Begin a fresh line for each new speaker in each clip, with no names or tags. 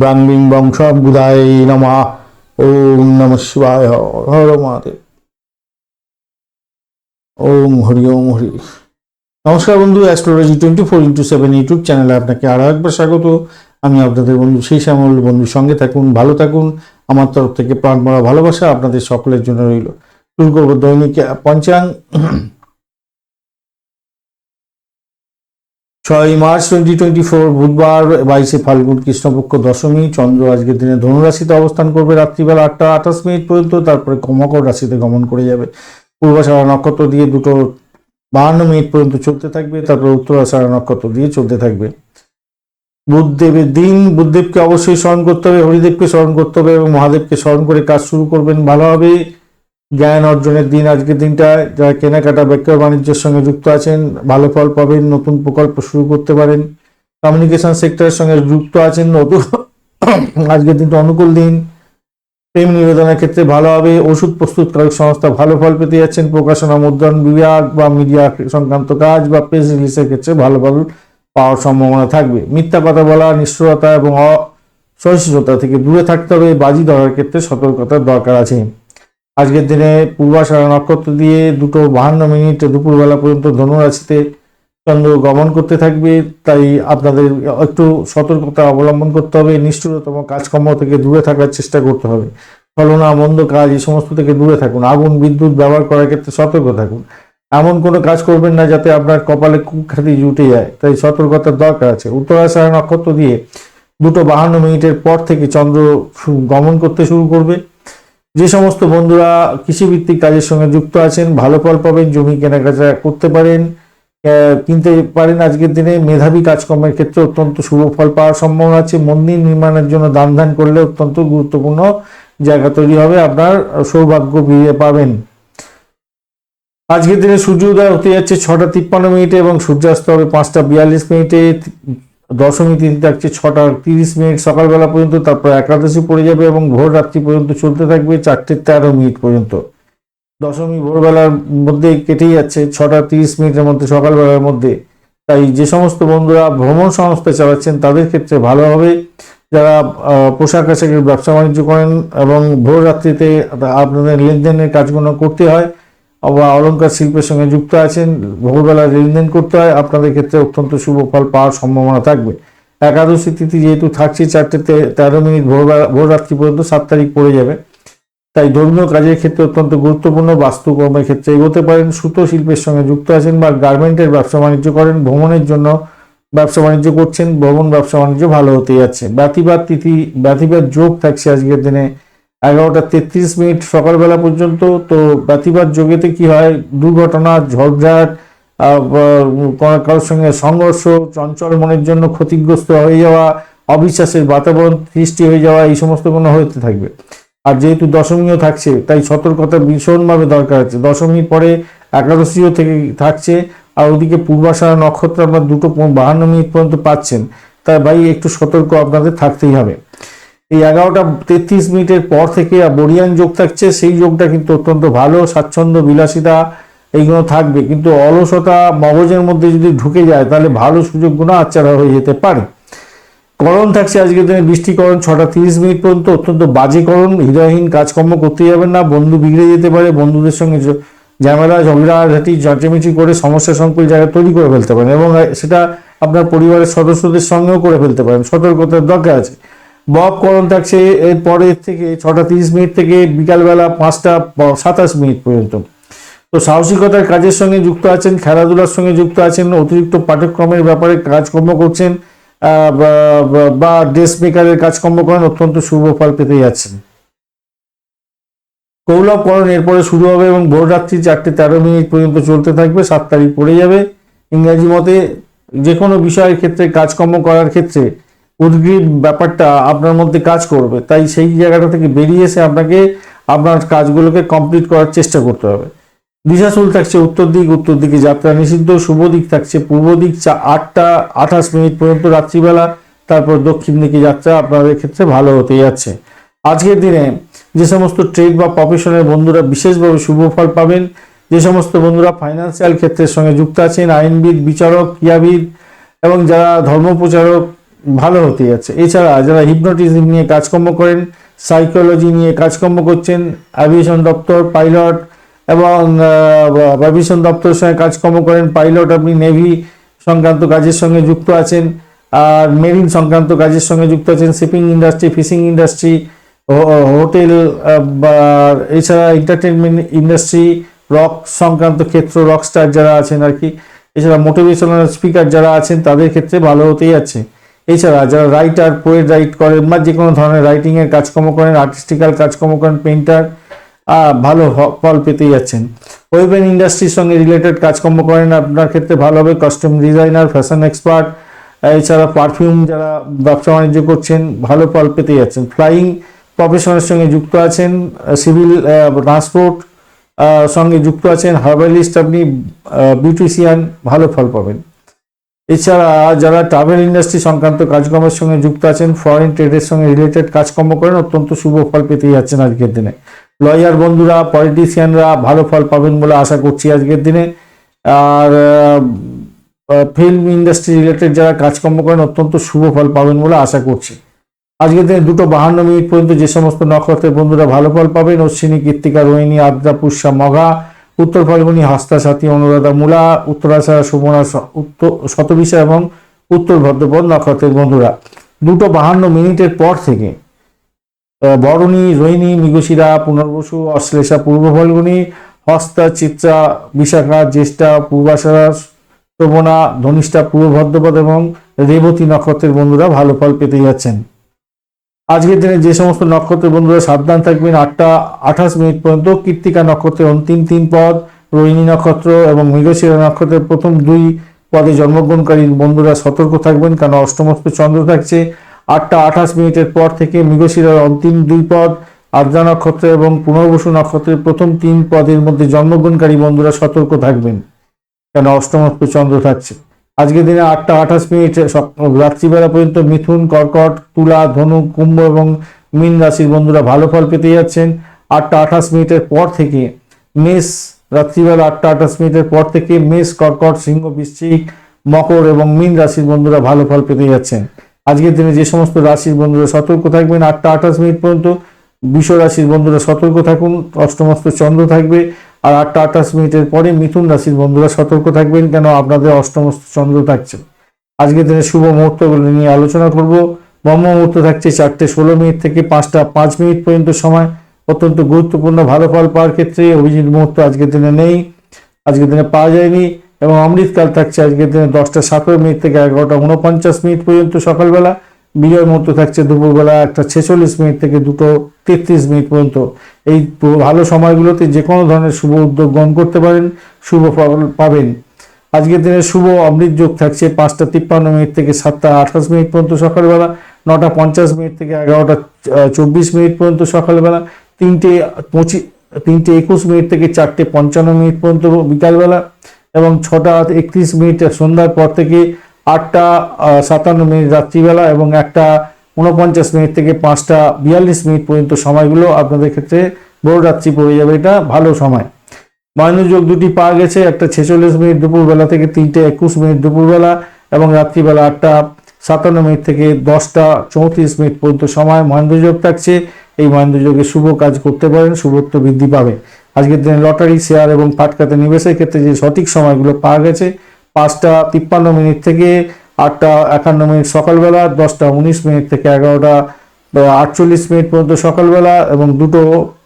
ব্রাং being বং সব বুধায় নমা। ওম নম শিবায় হর মহাদেব। ওম হরি ওম হরি। নমস্কার বন্ধু astrology twenty four into seven YouTube চ্যানেলে আপনাকে আরও একবার স্বাগত। আমি আপনাদের বন্ধু সেই শ্যামল। বন্ধুর সঙ্গে থাকুন, ভালো থাকুন। আমার তরফ থেকে প্রাণ ভরা ভালোবাসা আপনাদের সকলের জন্য রইল। শুরু করব দৈনিক পঞ্চাং। ছয় মার্চ টোয়েন্টি টোয়েন্টি ফোর বুধবার বাইশে ফাল্গুন কৃষ্ণপক্ষ দশমী, চন্দ্র আজকের দিনে ধনুরাশিতে অবস্থান করবে রাত্রিবেলা আটটা আঠাশ মিনিট পর্যন্ত, তারপরে মকর রাশিতে গমন করে যাবে। পূর্বাষাঢ়া নক্ষত্র দিয়ে দুটো বাহান্ন মিনিট পর্যন্ত চলতে থাকবে, তারপরে উত্তরাষাঢ়া নক্ষত্র দিয়ে চলতে থাকবে। বুধদেবের দিন, বুধদেবকে অবশ্যই স্মরণ করতে হবে, হরিদেবকে স্মরণ করতে হবে এবং মহাদেবকে স্মরণ করে কাজ শুরু করবেন। ভালো হবে। জ্ঞান অর্জনের দিন। আজকের দিনটা যারা কেনাকাটা ব্যবসা বাণিজ্যের সঙ্গে যুক্ত আছেন, ভালো ফল পাবেন, নতুন প্রকল্প শুরু করতে পারেন। কমিউনিকেশন সেক্টরের সঙ্গে যুক্ত আছেন, নতুন আজকের দিনটা অনুকূল দিন। প্রেম নিবেদনের ক্ষেত্রে ভালো হবে। ওষুধ প্রস্তুতকারক সংস্থা ভালো ফল পেতে যাচ্ছেন। প্রকাশনা, মুদ্রণ বিভাগ বা মিডিয়া সংক্রান্ত কাজ বা প্রেস রিলিজের ক্ষেত্রে ভালো ফল পাওয়ার সম্ভাবনা থাকবে। মিথ্যা কথা বলা, নিষ্ঠুরতা এবং অসহিষ্ণুতা থেকে দূরে থাকতে হবে। বাজি ধরার ক্ষেত্রে সতর্কতার দরকার আছে। আজকের দিনে পূর্বাষাঢ়া নক্ষত্র দিয়ে দুটো বাহান্ন মিনিট দুপুরবেলা পর্যন্ত ধনুরাশিতে চন্দ্র গমন করতে থাকবে। তাই আপনাদের একটু সতর্কতা অবলম্বন করতে হবে। নিষ্ঠুরতম কাজকর্ম থেকে দূরে থাকার চেষ্টা করতে হবে। ছলনা মন্দ কাজ এই সমস্ত থেকে দূরে থাকুন। আগুন, বিদ্যুৎ ব্যবহার করার ক্ষেত্রে সতর্ক থাকুন। এমন কোনো কাজ করবেন না যাতে আপনার কপালে কুখ্যাতি জুটে যায়। তাই সতর্কতার দরকার আছে। উত্তরাষাঢ়া নক্ষত্র দিয়ে দুটো বাহান্ন মিনিটের পর থেকে চন্দ্র গমন করতে শুরু করবে। যে সমস্ত বন্ধুরা কৃষিভিত্তিক কাজের সঙ্গে যুক্ত আছেন, ভালো ফল পাবেন, জমি কেনাকাটা করতে পারেন কিনতে পারেন আজকের দিনে, মেধাবী কাজকর্মের ক্ষেত্রে অত্যন্ত শুভ ফল পাওয়ার সম্ভাবনা আছে, মন্দির নির্মাণের জন্য দান ধান করলে অত্যন্ত গুরুত্বপূর্ণ জায়গা তৈরি হবে, আপনার সৌভাগ্য ফিরে পাবেন। আজকের দিনে সূর্য উদয় হতে যাচ্ছে ছটা তিপ্পান্ন মিনিটে এবং সূর্যাস্ত হবে পাঁচটা বিয়াল্লিশ মিনিটে। দশমী তিথি থাকছে ছটা তিরিশ মিনিট সকালবেলা পর্যন্ত, তারপর একাদশী পড়ে যাবে এবং ভোর রাত্রি পর্যন্ত চলতে থাকবে, চারটে তেরো মিনিট পর্যন্ত। দশমী ভোরবেলার মধ্যে কেটেই যাচ্ছে, ছটা তিরিশ মিনিটের মধ্যে, সকালবেলার মধ্যে। তাই যে সমস্ত বন্ধুরা ভ্রমণ সংস্থা চালাচ্ছেন, তাদের ক্ষেত্রে ভালো হবে। যারা পোশাক আশাকের ব্যবসা বাণিজ্য করেন এবং ভোর রাত্রিতে আপনাদের লেনদেনের কাজগুলো করতে হয় বা অলংকার শিল্পের সঙ্গে যুক্ত আছেন ভোরবেলা লেনদেন করতে হয়, আপনাদের ক্ষেত্রে অত্যন্ত শুভ ফল পাওয়ার সম্ভাবনা থাকবে। একাদশী তিথি যেহেতু থাকছে, চারটে তেরো মিনিট ভোরবেলা ভোর রাত্রি পর্যন্ত সাত তারিখ পড়ে যাবে। তাই ধর্মীয় কাজের ক্ষেত্রে অত্যন্ত গুরুত্বপূর্ণ, বাস্তুকর্মের ক্ষেত্রে এগোতে পারেন, সুতো শিল্পের সঙ্গে যুক্ত আছেন বা গার্মেন্টের ব্যবসা বাণিজ্য করেন, ভ্রমণের জন্য ব্যবসা বাণিজ্য করছেন, ভ্রমণ ব্যবসা বাণিজ্য ভালো হতে যাচ্ছে। ব্যতিবাদ তিথি, ব্যতিবাদ যোগ থাকছে আজকের দিনে। এগারোটা তেত্রিশ মিনিট সকালবেলা পর্যন্ত তো ব্যতিবাদ যোগেতে কি হয়? দুর্ঘটনা, ঝড়ঝাট কারোর সঙ্গে সংঘর্ষ, চঞ্চল মনের জন্য ক্ষতিগ্রস্ত হয়ে যাওয়া, অবিশ্বাসের বাতাবরণ, সৃষ্টি হয়ে যাওয়া, এই সমস্ত কোনো হতে থাকবে। আর যেহেতু দশমীও থাকছে, তাই সতর্কতা ভীষণভাবে দরকার আছে। দশমীর পরে একাদশীও থেকে থাকছে, আর ওদিকে পূর্বাষাঢ়া নক্ষত্র আপনার দুটো বাহান্ন মিনিট পর্যন্ত পাচ্ছেন। তাই ভাই, একটু সতর্ক আপনাদের থাকতেই হবে। এই এগারোটা তেত্রিশ মিনিটের পর থেকে বরিয়ান যোগ থাকছে, সেই যোগটা কিন্তু অত্যন্ত ভালো। স্বাচ্ছন্দ্য, বিলাসিতা এইগুলো থাকবে। কিন্তু অলসতা মগজের মধ্যে যদি ঢুকে যায়, তাহলে ভালো সুযোগগুলো আচ্ছাড়া হয়ে যেতে পারে। করণ থাকছে আজকের দিনে বৃষ্টিকরণ ছটা তিরিশ মিনিট পর্যন্ত অত্যন্ত বাজে করণ। হৃদয়হীন কাজকর্ম করতে যাবেন না। বন্ধু বিগড়ে যেতে পারে, বন্ধুদের সঙ্গে ঝামেলা ঝগড়াঝাটি ঝাঁটিমিটি করে সমস্যা সংকুল জায়গা তৈরি করে ফেলতে পারেন এবং সেটা আপনার পরিবারের সদস্যদের সঙ্গেও করে ফেলতে পারেন। সতর্কতার দরকার আছে। বব করণ থাকছে এর পরের থেকে ছটা তিরিশ মিনিট থেকে বিকালবেলা পাঁচটা সাতাশ মিনিট পর্যন্ত। তো সাহসিকতার কাজের সঙ্গে যুক্ত আছেন, খেলাধুলার সঙ্গে যুক্ত আছেন, অতিরিক্ত পাঠ্যক্রমের ব্যাপারে কাজকর্ম করছেন বা ড্রেস মেকারের কাজকর্ম করেন, অত্যন্ত শুভ ফল পেতে যাচ্ছেন। কৌলভকরণ এরপরে শুরু হবে এবং ভোর রাত্রি চারটে তেরো মিনিট পর্যন্ত চলতে থাকবে, সাত তারিখ পড়ে যাবে। ইংরাজি মতে যে কোনো বিষয়ের ক্ষেত্রে, কাজকর্ম করার ক্ষেত্রে উদ্গ্রীব ব্যাপারটা আপনার মধ্যে কাজ করবে। তাই সেই জায়গাটা থেকে বেরিয়ে এসে আপনাকে আপনার কাজগুলোকে কমপ্লিট করার চেষ্টা করতে হবে। দিশাশুল থাকছে উত্তর দিক, উত্তর দিকে যাত্রা নিষিদ্ধ, শুভ দিক থাকছে পূর্ব দিক, চা- আটটা আঠাশ মিনিট পর্যন্ত রাত্রিবেলা, তারপর দক্ষিণ দিকে যাত্রা আপনাদের ক্ষেত্রে ভালো হতে যাচ্ছে। আজকের দিনে যে সমস্ত ট্রেড বা প্রফেশনের বন্ধুরা বিশেষভাবে শুভ ফল পাবেন, যে সমস্ত বন্ধুরা ফাইন্যান্সিয়াল ক্ষেত্রের সঙ্গে যুক্ত আছেন, আইনবিদ, বিচারক, ক্রিয়াবিদ এবং যারা ধর্মপ্রচারক ভালো হতে যাচ্ছে। এছাড়া যারা হিপনোটিজম নিয়ে কাজকর্ম করেন সাইকোলজি নিয়ে কাজকর্ম করছেন অ্যাভিয়েশন দপ্তর পাইলট এবং অ্যাভিয়েশন দপ্তরের সঙ্গে কাজকর্ম করেন পাইলট আপনি নেভি সংক্রান্ত কাজের সঙ্গে যুক্ত আছেন, আর মেরিন সংক্রান্ত কাজের সঙ্গে যুক্ত আছেন shipping industry fishing industry hotel বা এছাড়া এন্টারটেনমেন্ট ইন্ডাস্ট্রি রক সংক্রান্ত ক্ষেত্র রক স্টার যারা আছেন আর কি, এছাড়া মোটিভেশনাল স্পিকার যারা আছেন, তাদের ক্ষেত্রে ভালো হতেই আছে এছাড়া যারা রাইটার পোয়েট রাইট করেন বা যে কোনো ধরনের রাইটিংয়ের কাজকর্ম করেন আর্টিস্টিক্যাল কাজকর্ম করেন পেন্টার ভালো ফল পেতেই যাচ্ছেন। ওয়েবেন ইন্ডাস্ট্রির সঙ্গে রিলেটেড কাজকর্ম করেন, আপনার ক্ষেত্রে ভালো হবে। কস্টিউম ডিজাইনার ফ্যাশন এক্সপার্ট এছাড়া পারফিউম যারা ব্যবসা বাণিজ্য করছেন, ভালো ফল পেতে যাচ্ছেন। ফ্লাইং প্রফেশনের সঙ্গে যুক্ত আছেন সিভিল ট্রান্সপোর্ট সঙ্গে যুক্ত আছেন হার্বালিস্ট আপনি বিউটিশিয়ান ভালো ফল পাবেন। এছাড়া যারা ট্রাভেল ইন্ডাস্ট্রি সংক্রান্ত কাজকর্মের সঙ্গে যুক্ত আছেন ফরেন ট্রেডের সঙ্গে রিলেটেড কাজকর্ম করেন, অত্যন্ত শুভ ফল পেতেই যাচ্ছেন আজকের দিনে। লয়ার বন্ধুরা পলিটিশিয়ানরা ভালো ফল পাবেন বলে আশা করছি আজকের দিনে। আর ফিল্ম ইন্ডাস্ট্রি রিলেটেড যারা কাজকর্ম করেন, অত্যন্ত শুভ ফল পাবেন বলে আশা করছি। আজকের দিনে দুটো বাহান্ন মিনিট পর্যন্ত যে সমস্ত নক্ষত্রের বন্ধুরা ভালো ফল পাবেন, অশ্বিনী, কৃত্তিকা, রোহিণী, আদ্রা, পুষ্যা, মঘা উত্তর ফাল্গুনী হাস্তা সাথী অনুরাধা মূলা উত্তরাশা সুমনা উত্তর শতবিশা এবং উত্তর ভদ্রপদ নক্ষত্রের বন্ধুরা। দুটো বাহান্ন মিনিটের পর থেকে বরণী রোহিণী মৃগশিরা, পুনর্বসু, অশ্লেষা, পূর্ব ফাল্গুনী, হস্তা, চিত্রা, বিশাখা, জ্যেষ্ঠা, পূর্বাশারা শ্রবণা ধনিষ্ঠা, পূর্ব ভদ্রপদ এবং রেবতী নক্ষত্রের বন্ধুরা ভালো ফল পেতে যাচ্ছেন। আজকের দিনে যে সমস্ত নক্ষত্রের বন্ধুরা সাবধান থাকবেন, আটটা আঠাশ মিনিট পর্যন্ত কৃত্তিকা নক্ষত্রের অন্তিম তিন পদ, রোহিণী নক্ষত্র এবং মৃগশিরা নক্ষত্রের প্রথম দুই পদে জন্মগ্রহণকারী বন্ধুরা সতর্ক থাকবেন কারণ অষ্টমস্ত চন্দ্র থাকছে। আটটা আঠাশ মিনিটের পর থেকে মৃগশিরার অন্তিম দুই পদ আর্দ্রা নক্ষত্র এবং পুনর্বসু নক্ষত্রের প্রথম তিন পদের মধ্যে জন্মগ্রহণকারী বন্ধুরা সতর্ক থাকবেন, কেন অষ্টমস্ত চন্দ্র থাকছে। আজকের দিনে আটটা আঠাশ মিনিট রাত্রিবেলা পর্যন্ত মিথুন, কর্কট, তুলা, ধনু, কুম্ভ এবং মীন রাশির বন্ধুরা ভালো ফল পেতে যাচ্ছেন। আটটা আঠাশ মিনিটের পর থেকে মেষ, রাত্রিবেলা আটটা আঠাশ মিনিটের পর থেকে মেষ, কর্কট, সিংহ, বৃশ্চিক, মকর এবং মীন রাশির বন্ধুরা ভালো ফল পেতে যাচ্ছেন। আজকের দিনে যে সমস্ত রাশির বন্ধুরা সতর্ক থাকবেন, আটটা আঠাশ মিনিট পর্যন্ত বিশ্ব রাশির বন্ধুরা সতর্ক থাকুন, অষ্টমস্ত চন্দ্র থাকবে আর আটটা আঠাশ মিনিটের পরে মিথুন রাশির বন্ধুরা সতর্ক থাকবেন কেন? আপনাদের অষ্টমস্ত চন্দ্র থাকছে। আজকের দিনে শুভ মুহূর্তগুলো নিয়ে আলোচনা করব। ব্রহ্ম মুহূর্ত থাকছে চারটে ষোলো মিনিট থেকে পাঁচটা পাঁচ মিনিট পর্যন্ত সময়। অত্যন্ত গুরুত্বপূর্ণ ভালো ফল পাওয়ার ক্ষেত্রে অভিজিৎ মুহূর্ত আজকের দিনে নেই। আজকের দিনে পাওয়া যায়নি এবং অমৃতকাল থাকছে আজকের দিনে দশটা সতেরো মিনিট থেকে এগারোটা উনপঞ্চাশ মিনিট পর্যন্ত সকালবেলা। বিজয় মুহূর্ত থাকছে দুপুরবেলা একটা ছেচল্লিশ মিনিট থেকে দুটো তেত্রিশ মিনিট পর্যন্ত। এই ভালো সময়গুলোতে যে কোনো ধরনের শুভ উদ্যোগ গ্রহণ করতে পারেন, শুভ ফল পাবেন। আজকের দিনে শুভ অমৃত যোগ থাকছে পাঁচটা তিপ্পান্ন মিনিট থেকে সাতটা আঠাশ মিনিট পর্যন্ত সকালবেলা, নটা পঞ্চাশ মিনিট থেকে এগারোটা চব্বিশ মিনিট পর্যন্ত সকালবেলা, তিনটে পঁচিশ তিনটে একুশ মিনিট থেকে চারটে পঞ্চান্ন মিনিট পর্যন্ত বিকালবেলা এবং ছটা একত্রিশ মিনিট সন্ধ্যার পর থেকে আটটা সাতান্ন মিনিট রাত্রিবেলা এবং একটা উনপঞ্চাশ মিনিট থেকে পাঁচটা বিয়াল্লিশ মিনিট পর্যন্ত সময়গুলো আপনাদের ক্ষেত্রে বড় রাত্রি পড়ে যাবে। এটা ভালো সময়। মহেন্দ্রযোগ দুটি পাওয়া গেছে, একটা ছেচল্লিশ মিনিট দুপুরবেলা থেকে তিনটে একুশ মিনিট দুপুরবেলা এবং রাত্রিবেলা আটটা, সাতান্ন মিনিট থেকে দশটা চৌত্রিশ মিনিট পর্যন্ত সময় মহেন্দ্রযোগ থাকছে। এই মহেন্দ্রযোগে শুভ কাজ করতে পারেন, শুভত্ব বৃদ্ধি পাবে। আজকের দিনে লটারি, শেয়ার এবং পাটকাতে নিবেশের ক্ষেত্রে যে সঠিক সময়গুলো পাওয়া গেছে পাঁচটা তিপ্পান্ন মিনিট থেকে আটটা একান্ন মিনিট সকালবেলা, দশটা উনিশ মিনিট থেকে এগারোটা আটচল্লিশ মিনিট পর্যন্ত সকালবেলা এবং দুটো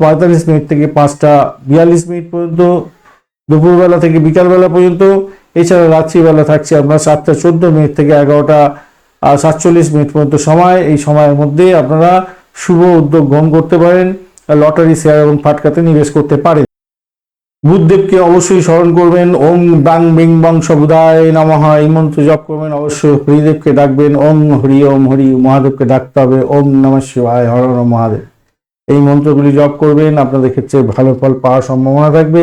পঁয়তাল্লিশ মিনিট থেকে পাঁচটা বিয়াল্লিশ মিনিট পর্যন্ত, দুপুরবেলা থেকে বিকালবেলা পর্যন্ত। এছাড়া রাত্রিবেলা থাকছে আপনার সাতটা চোদ্দ মিনিট থেকে এগারোটা সাতচল্লিশ মিনিট পর্যন্ত সময়। এই সময়ের মধ্যে আপনারা শুভ উদ্যোগ গ্রহণ করতে পারেন, লটারি, শেয়ার এবং ফাটকাতে নিবেশ করতে পারেন। বুদ্ধদেবকে অবশ্যই স্মরণ করবেন। ওম বাং বিং বং সবুদায় নমঃ। এই মন্ত্র জপ করবেন। অবশ্যই হরিদেবকে ডাকবেন। ওম হরি ওম হরি মহাদেবকে ডাকতে হবে। ওম নমঃ শিবায় হর মহাদেব। এই মন্ত্রগুলি জপ করবেন। আপনাদের ক্ষেত্রে ভালো ফল পাওয়ার সম্ভাবনা থাকবে।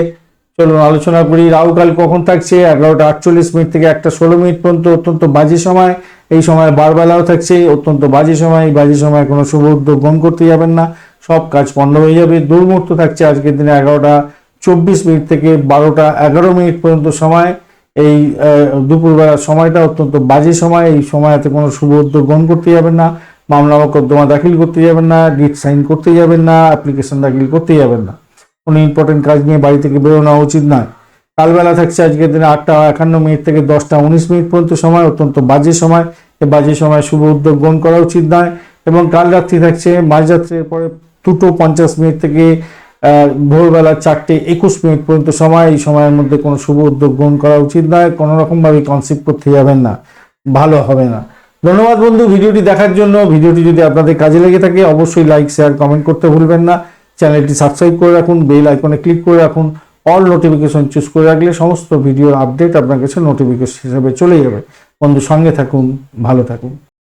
চলুন আলোচনা করি। রাহুকাল কখন থাকছে? এগারোটা আটচল্লিশ মিনিট থেকে একটা ষোলো মিনিট পর্যন্ত অত্যন্ত বাজে সময়। এই সময় বারবেলাও থাকছে। অত্যন্ত বাজে সময়। এই বাজে সময় কোনো শুভ উদ্যোগ গ্রহণ করতে যাবেন না। সব কাজ পণ্ড হয়ে যাবে। দুর্মুহূর্ত থাকছে আজকের দিনে এগারোটা চব্বিশ মিনিট থেকে বারোটা এগারো মিনিট পর্যন্ত সময়। এই দুপুরবেলার সময়টা অত্যন্ত বাজে সময়। এই সময়তে কোনো শুভ উদ্যোগ গ্রহণ করতে যাবেন না। মামলা মোকদ্দমা দাখিল করতে যাবেন না। ডিট সাইন করতে যাবেন না। অ্যাপ্লিকেশন দাখিল করতে যাবেন না। কোনো ইম্পর্টেন্ট কাজ নিয়ে বাড়ি থেকে বেরোনো উচিত নয়। কালবেলা থাকছে আজকের দিনে আটটা একান্ন মিনিট থেকে দশটা উনিশ মিনিট পর্যন্ত সময়। অত্যন্ত বাজে সময়। এই বাজে সময় শুভ উদ্যোগ গ্রহণ করা উচিত নয়। এবং কাল রাত্রি থাকছে। মাঝরাত্রের পরে দুটো পঞ্চাশ মিনিট থেকে ভোরবেলা চারটে একুশ মিনিট পর্যন্ত সময়, এই সময়ের মধ্যে কোনো শুভ উদ্যোগ গ্রহণ করা উচিত নয়। কোনো রকমভাবে কনসেপ্ট করতে যাবেন না। ভালো হবে না। ধন্যবাদ বন্ধু, ভিডিওটি দেখার জন্য। ভিডিওটি যদি আপনাদের কাজে লেগে থাকে, অবশ্যই লাইক শেয়ার কমেন্ট করতে ভুলবেন না। চ্যানেলটি সাবস্ক্রাইব করে রাখুন বেল আইকনে ক্লিক করে রাখুন। অল নোটিফিকেশন চুজ করে রাখলে সমস্ত ভিডিওর আপডেট আপনার কাছে নোটিফিকেশন হিসেবে চলে যাবে। বন্ধু, সঙ্গে থাকুন, ভালো থাকুন।